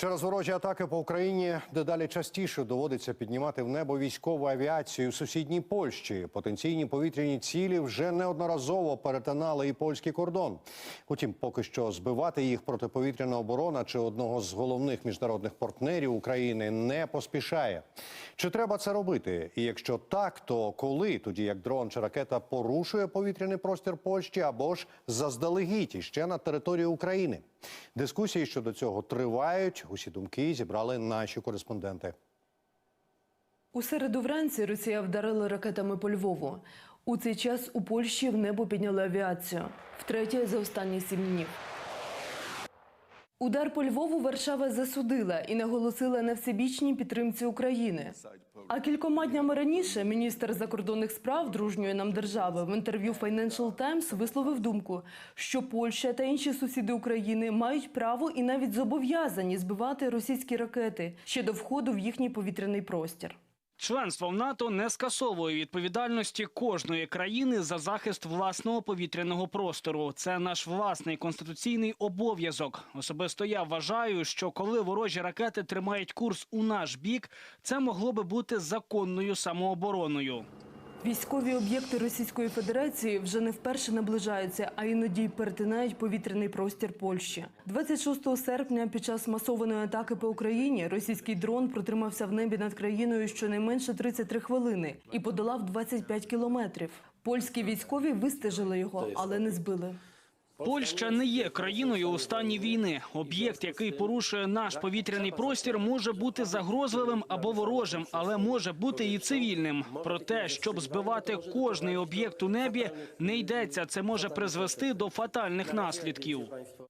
Через ворожі атаки по Україні дедалі частіше доводиться піднімати в небо військову авіацію сусідній Польщі. Потенційні повітряні цілі вже неодноразово перетинали і польський кордон. Утім, поки що збивати їх протиповітряна оборона чи одного з головних міжнародних партнерів України не поспішає. Чи треба це робити? І якщо так, то коли тоді як дрон чи ракета порушує повітряний простір Польщі або ж заздалегідь іще на території України? Дискусії щодо цього тривають. Усі думки зібрали наші кореспонденти. У середу вранці Росія вдарила ракетами по Львову. У цей час у Польщі в небо підняли авіацію. Втретє за останні сім днів. Удар по Львову Варшава засудила і наголосила на всебічній підтримці України. А кількома днями раніше міністр закордонних справ дружньої нам держави в інтерв'ю Financial Times висловив думку, що Польща та інші сусіди України мають право і навіть зобов'язані збивати російські ракети ще до входу в їхній повітряний простір. Членство в НАТО не скасовує відповідальності кожної країни за захист власного повітряного простору. Це наш власний конституційний обов'язок. Особисто я вважаю, що коли ворожі ракети тримають курс у наш бік, це могло би бути законною самообороною. Військові об'єкти Російської Федерації вже не вперше наближаються, а іноді й перетинають повітряний простір Польщі. 26 серпня під час масованої атаки по Україні російський дрон протримався в небі над країною щонайменше 33 хвилини і подолав 25 кілометрів. Польські військові вистежили його, але не збили. Польща не є країною у стані війни. Об'єкт, який порушує наш повітряний простір, може бути загрозливим або ворожим, але може бути і цивільним. Про те, щоб збивати кожний об'єкт у небі, не йдеться. Це може призвести до фатальних наслідків.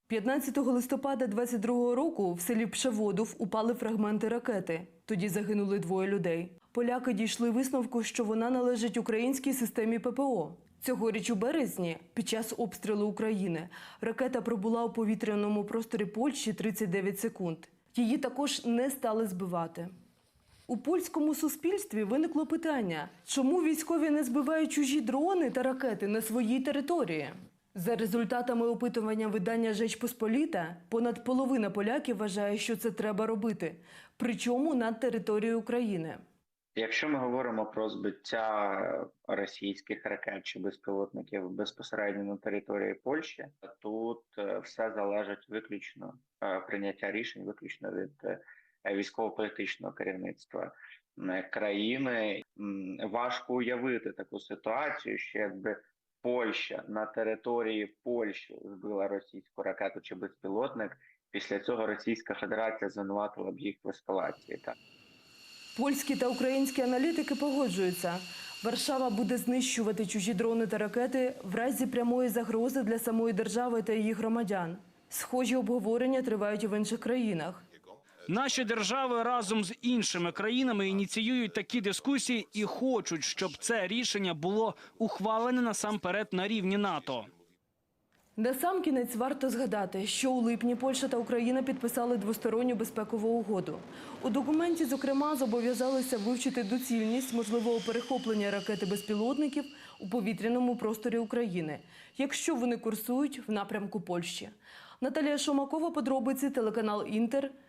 15 листопада 22 року в селі Пшеводов упали фрагменти ракети. Тоді загинули двоє людей. Поляки дійшли висновку, що вона належить українській системі ППО. Цьогоріч у березні, під час обстрілу України, ракета пробула у повітряному просторі Польщі 39 секунд. Її також не стали збивати. У польському суспільстві виникло питання, чому військові не збивають чужі дрони та ракети на своїй території? За результатами опитування видання «Жеч Посполіта», понад половина поляків вважає, що це треба робити, причому на території України. Якщо ми говоримо про збиття російських ракет чи безпілотників безпосередньо на території Польщі, тут е, все залежить виключно е, прийняття рішень, виключно від е, військово-політичного керівництва країни. Важко уявити таку ситуацію, що якби Польща на території Польщі збила російську ракету чи безпілотник. Після цього Російська Федерація звинуватила б їх в ескалації. Так. Польські та українські аналітики погоджуються. Варшава буде знищувати чужі дрони та ракети в разі прямої загрози для самої держави та її громадян. Схожі обговорення тривають і в інших країнах. Наші держави разом з іншими країнами ініціюють такі дискусії і хочуть, щоб це рішення було ухвалене насамперед на рівні НАТО. Насамкінець варто згадати, що у липні Польща та Україна підписали двосторонню безпекову угоду. У документі, зокрема, зобов'язалися вивчити доцільність можливого перехоплення ракети безпілотників у повітряному просторі України, якщо вони курсують в напрямку Польщі. Наталія Шомакова, подробиці, телеканал Інтер,